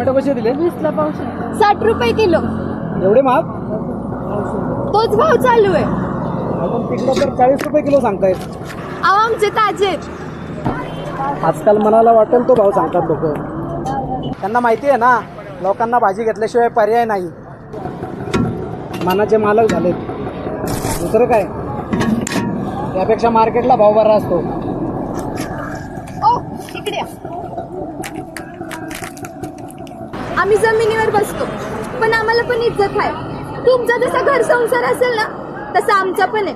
Tomato कसे दिले? वीसला पावशे साठ रुपये किलो. एवढे महाग? तोच भाव चालू आहे. आपण पिकलं तर चाळीस रुपये किलो सांगतायत. अहो आमचे ताजे आहेत. आजकाल मनाला वाटेल तो भाव सांगतात लोक. त्यांना माहिती आहे ना लोकांना भाजी घेतल्याशिवाय पर्याय नाही. मनाचे मालक झालेत. दुसरं काय? त्यापेक्षा मार्केटला भाव बरा असतो. ओ इकडे या. आम्ही जमिनीवर बसतो. पण आम्हाला पण इज्जत आहे. तुमचा जसा घर संसार असेल ना तसा आमचा पण आहे.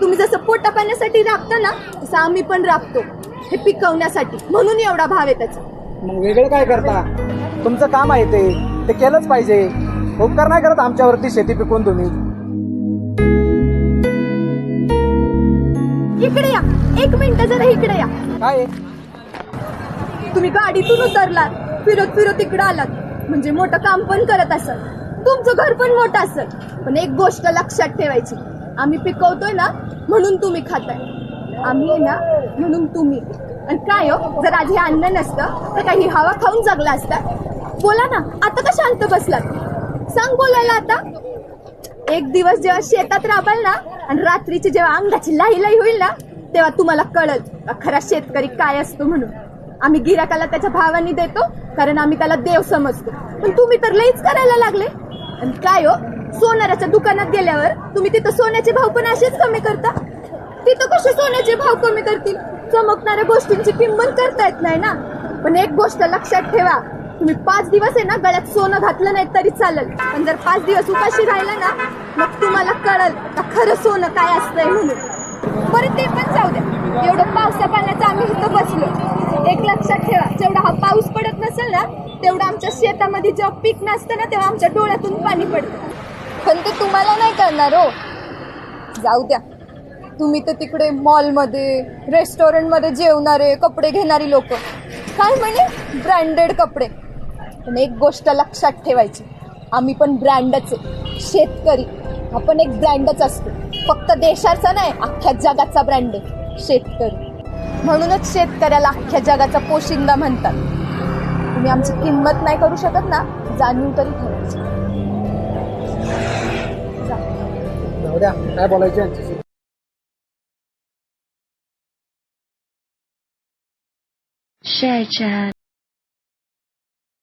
तुम्ही जसं पोटा पाण्यासाठी राबता ना तसं आम्ही पण राबतो. हे पिकवण्यासाठी. म्हणून एवढा भाव आहे त्याचा. मग वेगळं काय करता? तुमचं काम आहे ते. ते केलंच पाहिजे. उपकार नाही करत आमच्यावरती शेती पिकवून तुम्ही. इकडे या. एक मिनिट जरा इकडे या. काय? तुम्ही गाडीतून उतरलात. फिरत फिरत इकडे आलात. म्हणजे मोठं काम पण करत असाल. तुमचं घर पण मोठं असेल. पण एक गोष्ट लक्षात ठेवायची. आम्ही पिकवतोय ना म्हणून तुम्ही खाताय. आम्ही आहे ना म्हणून तुम्ही. आणि काय हो जर आधी अन्न नसतं तर काही हवा खाऊन जगला असता. बोला ना आता का शांत बसलात? सांग बोलायला आता. एक दिवस जेव्हा शेतात राबाल ना आणि रात्रीची जेव्हा अंगाची लाई लाई होईल ना तेव्हा तुम्हाला कळल खरा शेतकरी काय असतो म्हणून. आम्ही गिराकाला त्याच्या भावाने देतो कारण आम्ही त्याला देव समजतो. पण तुम्ही तर लईच करायला लागले. आणि काय हो सोनाराच्या दुकानात गेल्यावर तुम्ही तिथं सोन्याचे भाव पण असेच कमी करता? तिथं कसे सोन्याचे भाव कमी करतील? चमकणाऱ्या गोष्टींची किंमत करता येत नाही ना? पण एक गोष्ट लक्षात ठेवा तुम्ही पाच दिवस आहे ना गळ्यात सोनं घातलं नाही तरी चालेल. पण जर पाच दिवस उपाशी राहिला ना मग तुम्हाला कळल का खरं सोनं काय असतंय म्हणून. बरं ते पण जाऊ द्या. एवढं पावसा पाण्याचं आम्ही इथं बसलो. लक्षात ठेवा. जेवढा हा पाऊस पडत नसेल ना तेवढं आमच्या शेतामध्ये जेव्हा पीक नसतं ना तेव्हा आमच्या डोळ्यातून पाणी पडतं. पण ते तुम्हाला नाही करणार हो. जाऊ द्या. तुम्ही तर तिकडे मॉलमध्ये रेस्टॉरंटमध्ये जेवणारे कपडे घेणारी लोक. काय म्हणे? ब्रँडेड कपडे. पण एक गोष्ट लक्षात ठेवायची. आम्ही पण ब्रँडच आहे. शेतकरी. आपण एक ब्रँडच असतो. फक्त देशाचा नाही अख्ख्या जगाचा ब्रँड आहे. शेतकरी. म्हणूनच शेतकऱ्याला अख्ख्या जगाचा पोशिंदा म्हणतात. तुम्ही आमची किंमत नाही करू शकत ना जाणीव तरी ठेवायची. जा. जाऊ द्या काय बोलायचे share chat.